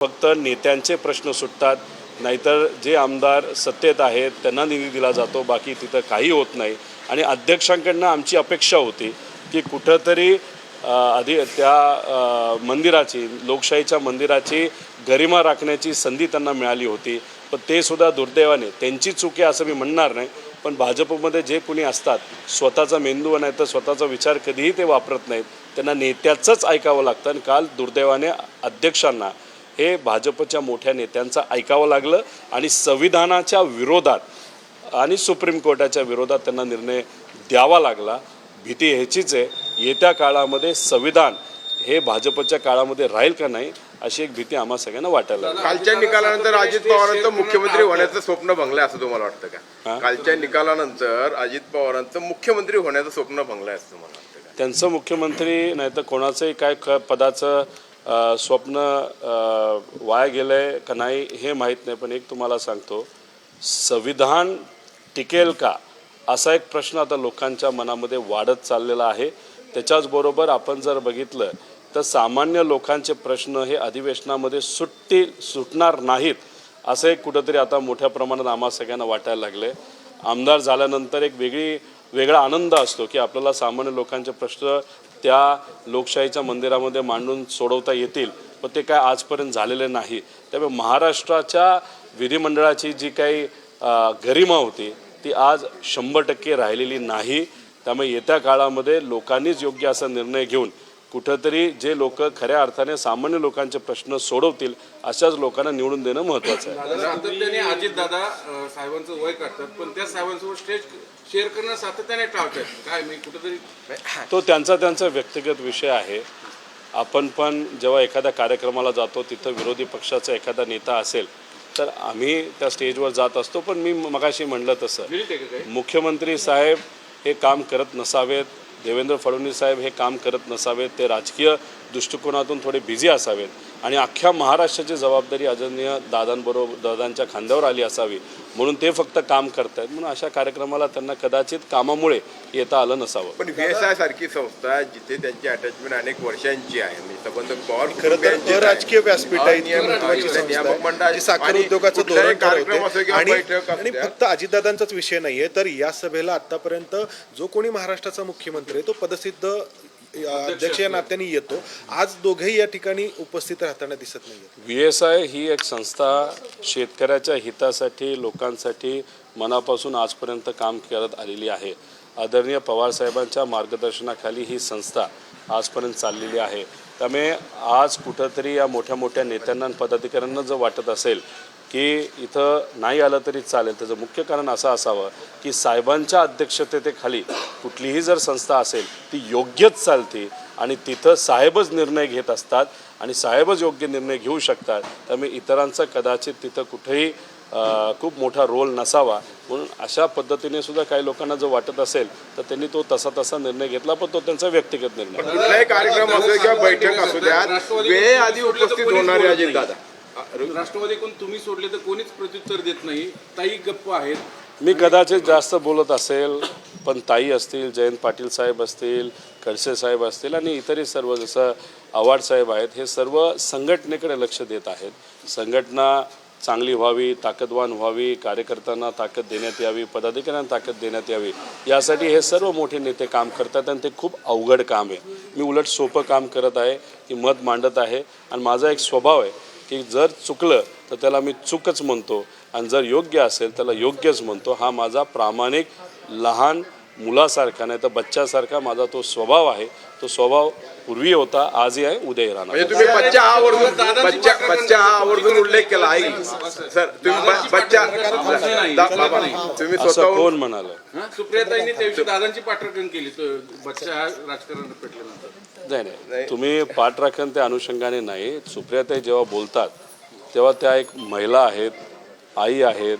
फक्त नेत्यांचे प्रश्न सुटतात नाहीतर जे आमदार सत्तेत आहेत त्यांना निधी दिला जातो बाकी तिथं काही होत नाही. आणि अध्यक्षांकडनं आमची अपेक्षा होती की कुठंतरी आधी त्या मंदिराची लोकशाहीच्या मंदिराची गरिमा राखण्याची संधी त्यांना मिळाली होती. पण ते सुद्धा दुर्दैवाने त्यांची चूक आहे असं मी म्हणणार नाही पण भाजपमध्ये जे कुणी असतात स्वतःचा मेंदू नाही तर स्वतःचा विचार कधीही ते वापरत नाहीत. त्यांना नेत्याचंच ऐकावं लागतं आणि काल दुर्दैवाने अध्यक्षांना हे भाजपच्या मोठ्या नेत्यांचं ऐकावं लागलं आणि संविधानाच्या विरोधात आणि सुप्रीम कोर्टाच्या विरोधात त्यांना निर्णय द्यावा लागला भीती ह्याचीच आहे येत्या काळामध्ये संविधान हे भाजपच्या काळामध्ये राहील का नाही अशी एक भीती आम्हा सगळ्यांना वाटायला. कालच्या निकालानंतर अजित पवारांचं मुख्यमंत्री होण्याचं स्वप्न भंगलंय असं तुम्हाला वाटतं का? कालच्या निकालानंतर अजित पवारांचं मुख्यमंत्री होण्याचं स्वप्न भंगलंय असं तुम्हाला त्यांचं मुख्यमंत्री नाही तर कोणाचंही काय पदाचं स्वप्न वाया गेलं आहे का नाही हे माहीत नाही पण एक तुम्हाला सांगतो संविधान टिकेल का असा एक प्रश्न आता लोकांच्या मनामध्ये वाढत चाललेला आहे. त्याच्याचबरोबर आपण जर बघितलं तर सामान्य लोकांचे प्रश्न हे अधिवेशनामध्ये सुट्टी सुटणार नाहीत असं एक कुठंतरी आता मोठ्या प्रमाणात आम्हा सगळ्यांना वाटायला लागले आमदार झाल्यानंतर एक वेगळी वेगळा आनंद असतो की आपल्याला सामान्य लोकांचे प्रश्न त्या लोकशाहीच्या मंदिरामध्ये मांडून सोडवता येतील पण ते काय आजपर्यंत झालेले नाही. त्यामुळे महाराष्ट्राच्या विधिमंडळाची जी काही गरिमा होती ती आज शंभर टक्के राहिलेली नाही. त्यामुळे येत्या काळामध्ये लोकांनीच योग्य असा निर्णय घेऊन कुठंतरी जे लोक खऱ्या अर्थाने सामान्य लोकांचे प्रश्न सोडवतील अशाच लोकांना निवडून देणं महत्त्वाचं आहे. अजित दादा साहेबांचं वय काढतात पण त्या साहेबांसोबत स्टेज शेअर करणं सातत्याने टाळतात काय मी कुठेतरी तो त्यांचा त्यांचा व्यक्तिगत विषय आहे. आपण पण जेव्हा एखाद्या कार्यक्रमाला जातो तिथं विरोधी पक्षाचा एखादा नेता असेल तर आम्ही त्या स्टेजवर जात असतो पण मी मगाशी म्हणलं तसं. मुख्यमंत्री साहेब हे काम करत नसावेत देवेंद्र फडणवीस साहेब हे काम करत नसावेत ते राजकीय दृष्टिकोनातून थोडे बिझी असावेत. आणि अख्ख्या महाराष्ट्राची जबाबदारी आदरणीय दादांबरोबर दादांच्या खांद्यावर आली असावी. म्हणून ते फक्त काम करतायत. म्हणून अशा कार्यक्रमाला त्यांना कदाचित कामामुळे येता आलं नसावं. पण व्हीएसआय सारखी संस्था जिथे त्यांची अटॅचमेंट अनेक वर्षांची आहे. म्हणजे संबंध पवार खरं तर कुटुंबियांचीच आहे. अराजकीय व्यासपीठ आहे इतकी अनियमित महत्त्वाची इथं संस्था नियामक आहे. मंडळ जी साखर आणि उद्योगाचं कुठलाही धोरण कार्यक्रम ठरवते असो किंवा आणि बैठक आणि असल्या, फक्त अजितदादांचाच विषय नाहीये. तर या सभेला आतापर्यंत जो कोणी महाराष्ट्राचा मुख्यमंत्री आहे तो पदसिद्ध अध्यक्ष या नात्याने येतो. आज दोघेही या ठिकाणी उपस्थित राहताना दिसत नाहीये व्ही एस आय ही एक संस्था शेतकऱ्याच्या हितासाठी लोकांसाठी मनापासून आजपर्यंत काम करत आलेली आहे. आदरणीय पवारसाहेबांच्या मार्गदर्शनाखाली ही संस्था आजपर्यंत चाललेली आहे. त्यामुळे आज कुठंतरी या मोठ्या मोठ्या नेत्यांना पदाधिकाऱ्यांना जर वाटत असेल की इथं नाही आलं तरी चालेल. त्याचं मुख्य कारण असं असावं की साहेबांच्या अध्यक्षतेखाली कुठलीही जर संस्था असेल ती योग्यच चालते आणि तिथं साहेबच निर्णय घेत असतात आणि साहेबच योग्य निर्णय घेऊ शकतात त्यामुळे इतरांचा कदाचित तिथं कुठेही खूप मोठा रोल नसावा. म्हणून अशा पद्धतीने सुद्धा काही लोकांना जर वाटत असेल तर त्यांनी तो तसा तसा निर्णय घेतला पण तो त्यांचा व्यक्तिगत निर्णय. कुठलाही कार्यक्रम असो किंवा बैठक असू द्या वेळेआधी उपस्थित होणारे अजित दादा राष्ट्रवादी तुम्ही सोडले तर कोणीच प्रत्युत्तर देत नाही. ताई गप्प आहेत. मी कदाचित जास्त बोलत असेल पण ताई असतील जयंत पाटील साहेब असतील खडसे साहेब असतील आणि इतरही सर्व जसं आव्हाड साहेब आहेत हे सर्व संघटनेकडे लक्ष देत आहेत. संघटना चांगली व्हावी ताकदवान व्हावी कार्यकर्त्यांना ताकद देण्यात यावी पदाधिकाऱ्यांना ताकद देण्यात यावी यासाठी हे सर्व मोठे नेते काम करतात आणि ते खूप अवघड काम आहे. मी उलट सोपं काम करत आहे की मत मांडत आहे आणि माझा एक स्वभाव आहे की जर चुकलं तर त्याला मी चूकच म्हणतो. आणि जर योग्य असेल त्याला योग्यच म्हणतो. हा माझा प्रामाणिक लहान मुलासारखा नाही तर बच्च्यासारखा माझा तो स्वभाव आहे. तो स्वभाव पूर्वी होता आजही आहे उद्याही राहणार. म्हणजे तुम्ही बच्चा हा आवर्जून बच्चा बच्चा हा आवर्जून उल्लेख केला आहे सर तुम्ही बच्चा तुम्ही असं कोण म्हणालं? हा सुप्रियाताईंनी दादांची पाठराखण केली. तो बच्चा हा राजकारण पेटल्यानंतर. नाही नाही. तुम्ही पाठराखण त्या अनुषंगाने नाही. सुप्रियाताई जेव्हा बोलतात तेव्हा त्या एक महिला आहेत आई आहेत